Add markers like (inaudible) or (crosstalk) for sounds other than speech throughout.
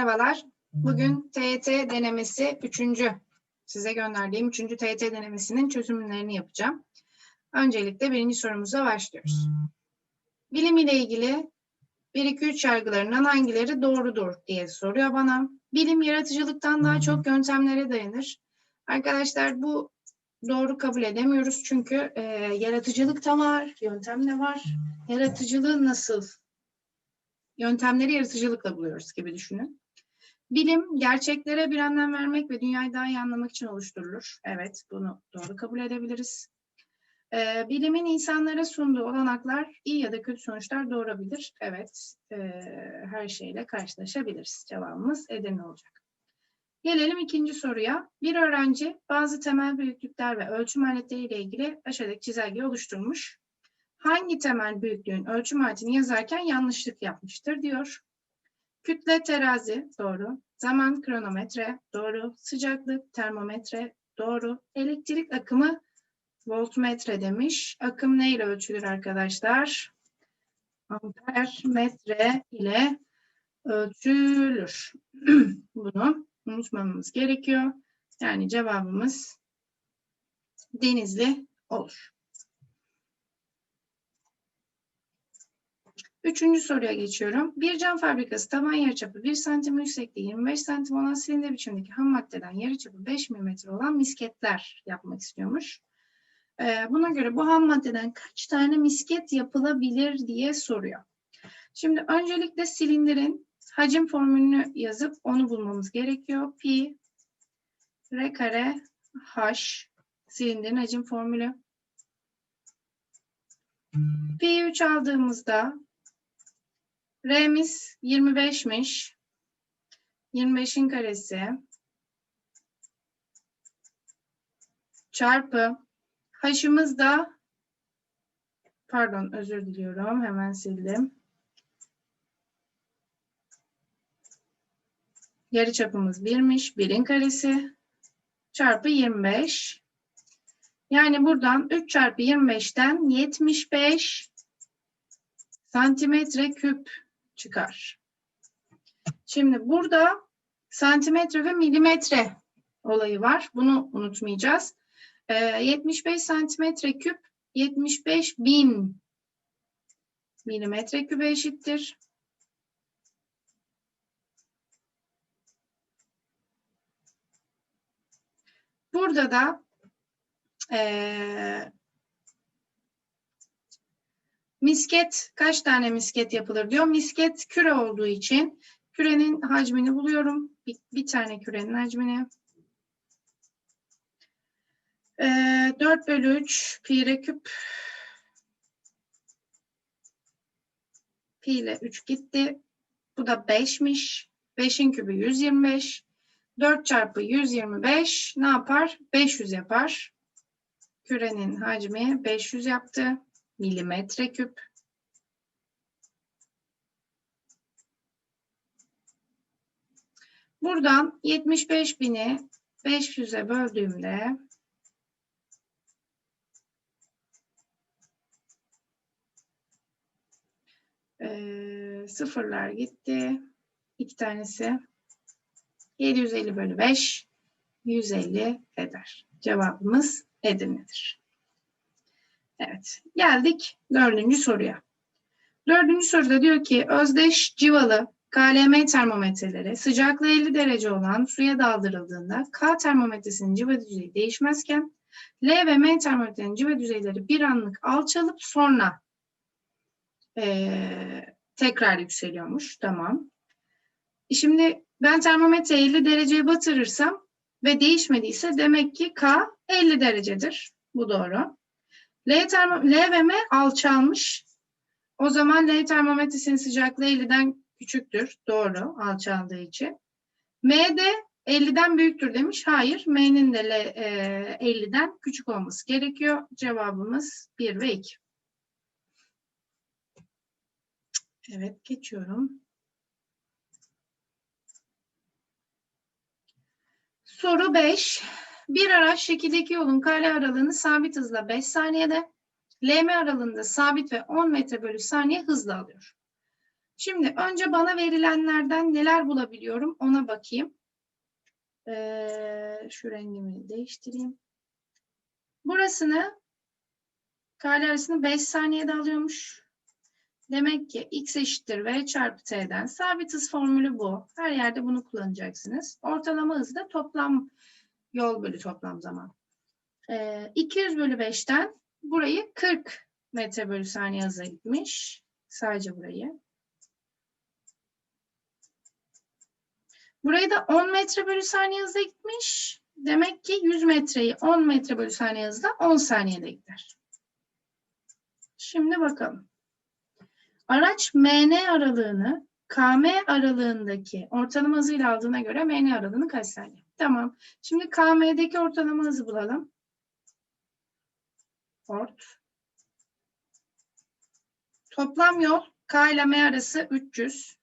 Merhabalar. Bugün TET denemesi 3. size gönderdiğim 3. TET denemesinin çözümlerini yapacağım. Öncelikle birinci sorumuza başlıyoruz. Bilim ile ilgili 1 2 3 yargılarından hangileri doğrudur diye soruyor bana. Bilim yaratıcılıktan daha çok yöntemlere dayanır. Arkadaşlar bu doğru kabul edemiyoruz çünkü e, yaratıcılık da var, yöntem de var. Yaratıcılığı nasıl yöntemleri yaratıcılıkla buluyoruz gibi düşünün. Bilim, gerçeklere bir anlam vermek ve dünyayı daha iyi anlamak için oluşturulur. Evet, bunu doğru kabul edebiliriz. Ee, bilimin insanlara sunduğu olanaklar iyi ya da kötü sonuçlar doğurabilir. Evet, e, her şeyle karşılaşabiliriz. Cevabımız Edirne olacak. Gelelim ikinci soruya. Bir öğrenci bazı temel büyüklükler ve ölçüm aletleriyle ilgili aşağıdaki çizelgeyi oluşturmuş hangi temel büyüklüğün ölçüm aletini yazarken yanlışlık yapmıştır diyor. Kütle terazi doğru. Zaman kronometre doğru. Sıcaklık termometre doğru. Elektrik akımı voltmetre demiş. Akım ne ile ölçülür arkadaşlar? Amper metre ile ölçülür. (clears throat) Bunu unutmamamız gerekiyor. Yani cevabımız denizli olur. Üçüncü soruya geçiyorum. Bir cam fabrikası taban yarıçapı 1 santim yüksekliği 25 santim olan silindir biçimdeki ham maddeden yarıçapı 5 milimetre olan misketler yapmak istiyormuş. Ee, buna göre bu ham maddeden kaç tane misket yapılabilir diye soruyor. Şimdi öncelikle silindirin hacim formülünü yazıp onu bulmamız gerekiyor. Pi r kare h silindirin hacim formülü. Pi 3 aldığımızda R'miz 25'miş. 25'in karesi çarpı H'ımız da pardon özür diliyorum hemen sildim. Yarı çapımız 1'miş. 1'in karesi çarpı 25. Yani buradan 3 çarpı 25'ten 75 santimetre küp çıkar. Şimdi burada santimetre ve milimetre olayı var. Bunu unutmayacağız. Ee, 75 santimetre küp 75 bin milimetre kübe eşittir. Burada da ee, Misket kaç tane misket yapılır diyor. Misket küre olduğu için kürenin hacmini buluyorum. Bir, bir tane kürenin hacmini. Ee, 4 bölü 3 pi re küp. Pi ile 3 gitti. Bu da 5'miş. 5'in kübü 125. 4 çarpı 125 ne yapar? 500 yapar. Kürenin hacmi 500 yaptı milimetre küp. Buradan 75 bini 500'e böldüğümde e, sıfırlar gitti. İki tanesi 750 bölü 5 150 eder. Cevabımız Edirne'dir. Evet, geldik dördüncü soruya. Dördüncü soruda diyor ki özdeş civalı KLM termometreleri sıcaklığı 50 derece olan suya daldırıldığında K termometresinin civa düzeyi değişmezken L ve M termometrenin civa düzeyleri bir anlık alçalıp sonra ee, tekrar yükseliyormuş. Tamam. Şimdi ben termometre 50 dereceye batırırsam ve değişmediyse demek ki K 50 derecedir. Bu doğru. L, termo, L ve M alçalmış. O zaman L termometresinin sıcaklığı 50'den küçüktür. Doğru alçaldığı için. M de 50'den büyüktür demiş. Hayır. M'nin de L, e, 50'den küçük olması gerekiyor. Cevabımız 1 ve 2. Evet geçiyorum. Soru 5. Bir araç şekildeki yolun kare aralığını sabit hızla 5 saniyede, LM aralığında sabit ve 10 metre bölü saniye hızla alıyor. Şimdi önce bana verilenlerden neler bulabiliyorum ona bakayım. Ee, şu rengimi değiştireyim. Burasını kare arasını 5 saniyede alıyormuş. Demek ki x eşittir v çarpı t'den. Sabit hız formülü bu. Her yerde bunu kullanacaksınız. Ortalama hız da toplam yol bölü toplam zaman. Ee, 200 bölü 5'ten burayı 40 metre bölü saniye hıza gitmiş. Sadece burayı. Burayı da 10 metre bölü saniye hızla gitmiş. Demek ki 100 metreyi 10 metre bölü saniye hızla 10 saniyede gider. Şimdi bakalım. Araç MN aralığını KM aralığındaki ortalama hızıyla aldığına göre MN aralığını kaç saniye? Tamam. Şimdi KM'deki ortalama hızı bulalım. Ort. Toplam yol K ile M arası 300.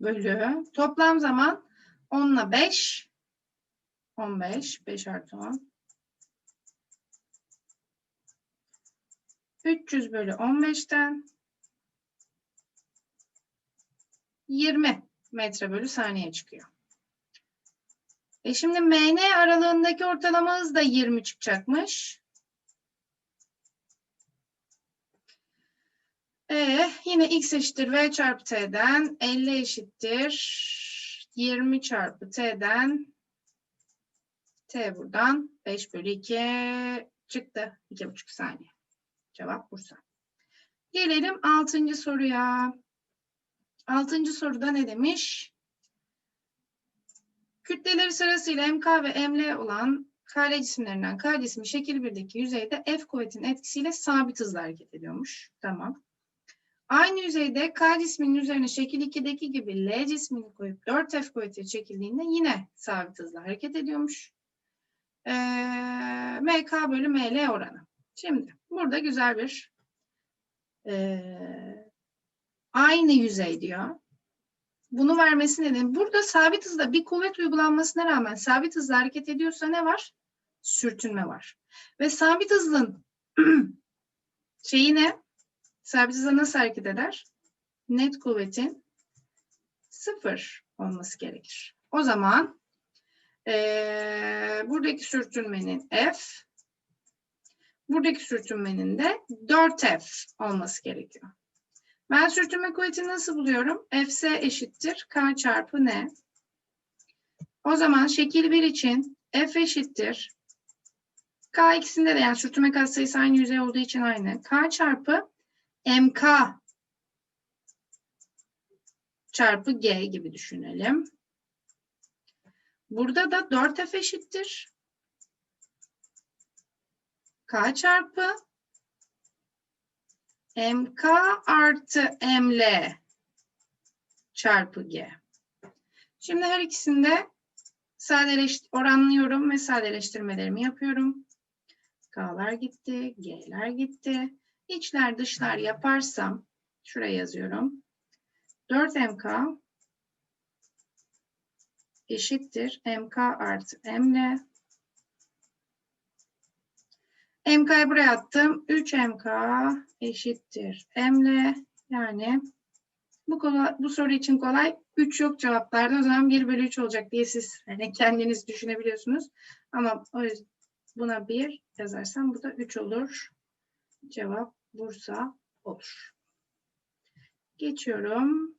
Bölü. Toplam zaman 10 ile 5. 15. 5 artı 10. 300 bölü 15'ten 20 metre bölü saniye çıkıyor. E şimdi MN aralığındaki ortalama hız da 20 çıkacakmış. E yine x eşittir v çarpı t'den 50 eşittir 20 çarpı t'den t buradan 5 bölü 2 çıktı. 2,5 saniye. Cevap Bursa. Gelelim 6. soruya. 6. soruda ne demiş? Kütleleri sırasıyla MK ve ML olan kare cisimlerinden K cismi şekil 1'deki yüzeyde F kuvvetinin etkisiyle sabit hızla hareket ediyormuş. Tamam. Aynı yüzeyde K cisminin üzerine şekil 2'deki gibi L cismini koyup 4F kuvveti çekildiğinde yine sabit hızla hareket ediyormuş. Ee, MK bölü ML oranı. Şimdi burada güzel bir e, aynı yüzey diyor. Bunu vermesi nedeni burada sabit hızda bir kuvvet uygulanmasına rağmen sabit hızla hareket ediyorsa ne var? Sürtünme var. Ve sabit hızın (clears throat) şeyi ne? Sabit hızla nasıl hareket eder? Net kuvvetin sıfır olması gerekir. O zaman ee, buradaki sürtünmenin F Buradaki sürtünmenin de 4F olması gerekiyor. Ben sürtünme kuvvetini nasıl buluyorum? Fs eşittir K çarpı N. O zaman şekil 1 için F eşittir. K ikisinde de yani sürtünme katsayısı aynı yüzey olduğu için aynı. K çarpı MK çarpı G gibi düşünelim. Burada da 4F eşittir. K çarpı MK artı ML çarpı G. Şimdi her ikisinde sadeleştir oranlıyorum ve sadeleştirmelerimi yapıyorum. K'lar gitti, G'ler gitti. İçler dışlar yaparsam şuraya yazıyorum. 4MK eşittir MK artı ML MK'yı buraya attım. 3 MK eşittir M'le yani bu, kolay, bu soru için kolay. 3 yok cevaplarda. O zaman 1 bölü 3 olacak diye siz yani kendiniz düşünebiliyorsunuz. Ama o yüzden buna 1 yazarsam bu da 3 olur. Cevap Bursa olur. Geçiyorum.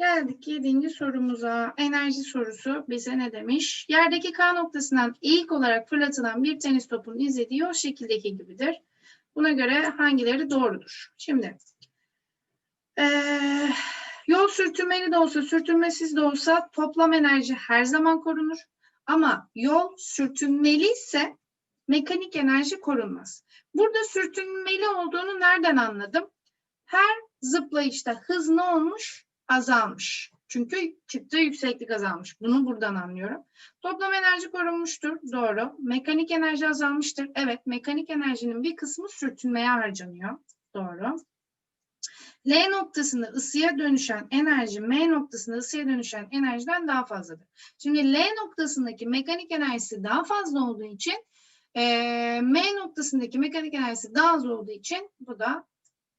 Geldik yedinci sorumuza. Enerji sorusu bize ne demiş? Yerdeki K noktasından ilk olarak fırlatılan bir tenis topunun izlediği o şekildeki gibidir. Buna göre hangileri doğrudur? Şimdi ee, yol sürtünmeli de olsa sürtünmesiz de olsa toplam enerji her zaman korunur. Ama yol sürtünmeli ise mekanik enerji korunmaz. Burada sürtünmeli olduğunu nereden anladım? Her zıplayışta hız ne olmuş? Azalmış. Çünkü çıktığı yükseklik azalmış. Bunu buradan anlıyorum. Toplam enerji korunmuştur. Doğru. Mekanik enerji azalmıştır. Evet. Mekanik enerjinin bir kısmı sürtünmeye harcanıyor. Doğru. L noktasında ısıya dönüşen enerji M noktasında ısıya dönüşen enerjiden daha fazladır. Şimdi L noktasındaki mekanik enerjisi daha fazla olduğu için eee, M noktasındaki mekanik enerjisi daha az olduğu için bu da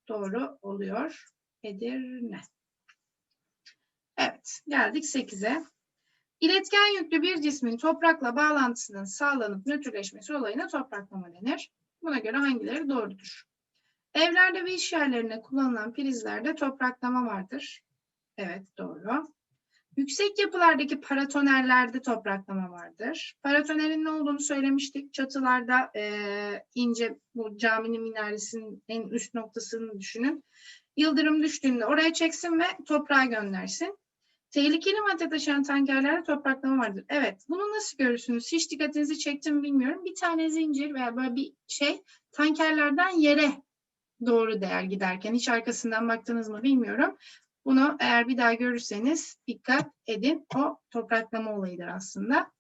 doğru oluyor. Edirne. Evet, geldik 8'e. İletken yüklü bir cismin toprakla bağlantısının sağlanıp nötrleşmesi olayına topraklama denir. Buna göre hangileri doğrudur? Evlerde ve iş yerlerinde kullanılan prizlerde topraklama vardır. Evet, doğru. Yüksek yapılardaki paratonerlerde topraklama vardır. Paratonerin ne olduğunu söylemiştik. Çatılarda eee, ince bu caminin minaresinin en üst noktasını düşünün. Yıldırım düştüğünde oraya çeksin ve toprağa göndersin. Tehlikeli madde taşıyan tankerlerde topraklama vardır. Evet, bunu nasıl görürsünüz? Hiç dikkatinizi çektim mi bilmiyorum. Bir tane zincir veya böyle bir şey tankerlerden yere doğru değer giderken hiç arkasından baktınız mı bilmiyorum. Bunu eğer bir daha görürseniz dikkat edin. O topraklama olayıdır aslında.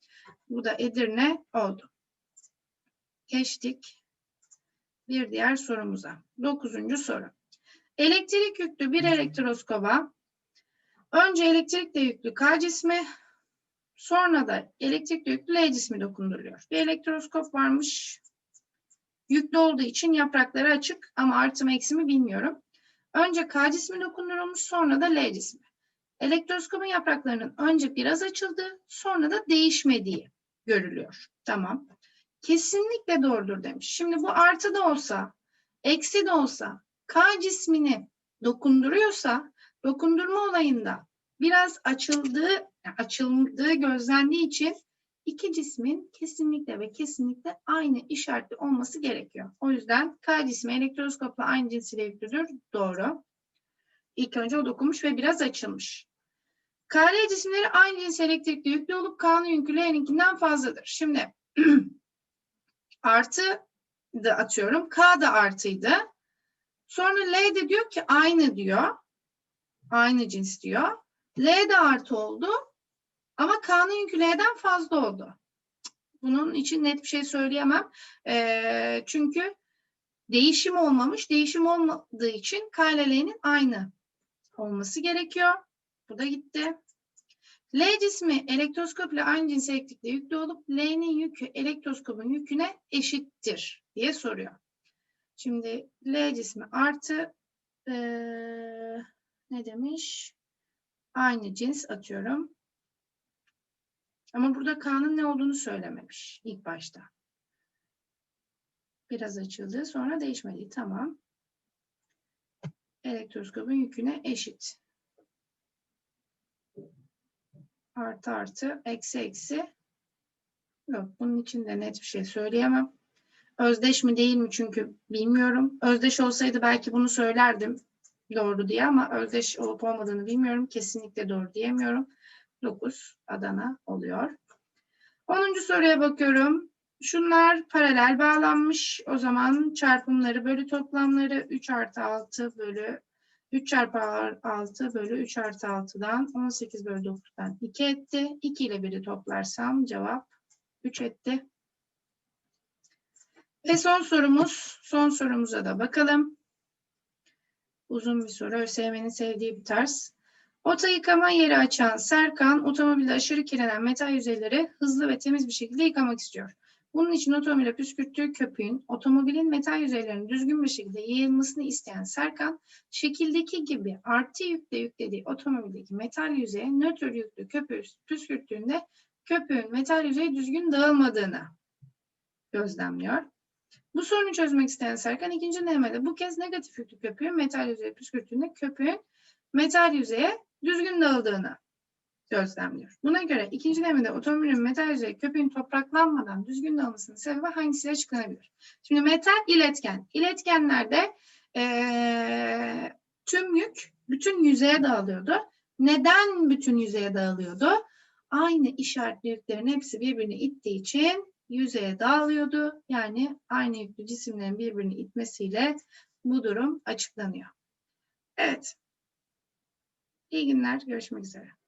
Bu da Edirne oldu. Geçtik bir diğer sorumuza. Dokuzuncu soru. Elektrik yüklü bir elektroskoba önce elektrikle yüklü K cismi sonra da elektrikle yüklü L cismi dokunduruluyor. Bir elektroskop varmış. Yüklü olduğu için yaprakları açık ama artı mı eksi mi bilmiyorum. Önce K cismi dokundurulmuş sonra da L cismi. Elektroskopun yapraklarının önce biraz açıldığı sonra da değişmediği görülüyor. Tamam. Kesinlikle doğrudur demiş. Şimdi bu artı da olsa, eksi de olsa K cismini dokunduruyorsa dokundurma olayında biraz açıldığı, açıldığı gözlendiği için iki cismin kesinlikle ve kesinlikle aynı işaretli olması gerekiyor. O yüzden K cismi elektroskopla aynı cinsiyle yüklüdür. Doğru. İlk önce o dokunmuş ve biraz açılmış. KL cisimleri aynı cins elektrikli yüklü olup K'nın yükü L'ninkinden fazladır. Şimdi (clears throat) artı da atıyorum. K da artıydı. Sonra L de diyor ki aynı diyor. Aynı cins diyor. L de artı oldu. Ama K'nın yükü L'den fazla oldu. Bunun için net bir şey söyleyemem. Ee, çünkü değişim olmamış. Değişim olmadığı için K ile L'nin aynı olması gerekiyor. Bu da gitti. L cismi elektroskop ile aynı cins elektrikle yüklü olup L'nin yükü elektroskopun yüküne eşittir diye soruyor. Şimdi L cismi artı eee, ne demiş? Aynı cins atıyorum. Ama burada K'nın ne olduğunu söylememiş ilk başta. Biraz açıldı sonra değişmedi. Tamam. Elektroskopun yüküne eşit. Artı artı eksi eksi. Yok bunun için de net bir şey söyleyemem. Özdeş mi değil mi çünkü bilmiyorum. Özdeş olsaydı belki bunu söylerdim doğru diye ama özdeş olup olmadığını bilmiyorum. Kesinlikle doğru diyemiyorum. 9 Adana oluyor. 10. soruya bakıyorum. Şunlar paralel bağlanmış. O zaman çarpımları bölü toplamları 3 artı 6 bölü 3 çarpı 6 bölü 3 artı 6'dan 18 bölü 9'dan 2 etti. 2 ile 1'i toplarsam cevap 3 etti. Ve son sorumuz, son sorumuza da bakalım. Uzun bir soru, ÖSYM'nin sevdiği bir tarz. Ota yıkama yeri açan Serkan, otomobilde aşırı kirlenen metal yüzeyleri hızlı ve temiz bir şekilde yıkamak istiyor. Bunun için otomobile püskürttüğü köpüğün otomobilin metal yüzeylerinin düzgün bir şekilde yayılmasını isteyen Serkan, şekildeki gibi artı yükle yüklediği otomobildeki metal yüzeye nötr yüklü köpüğü püskürttüğünde köpüğün metal yüzeyi düzgün dağılmadığını gözlemliyor. Bu sorunu çözmek isteyen Serkan ikinci denemede bu kez negatif yüklü köpüğün metal yüzeye püskürttüğünde köpüğün metal yüzeye düzgün dağıldığını gözlemliyor. Buna göre ikinci denemede otomobilin metal yüzeyi köpüğün topraklanmadan düzgün dağılmasının sebebi hangisiyle açıklanabilir? Şimdi metal iletken. İletkenlerde eee, tüm yük bütün yüzeye dağılıyordu. Neden bütün yüzeye dağılıyordu? Aynı işaretli yüklerin hepsi birbirini ittiği için yüzeye dağılıyordu. Yani aynı yüklü cisimlerin birbirini itmesiyle bu durum açıklanıyor. Evet. İyi günler. Görüşmek üzere.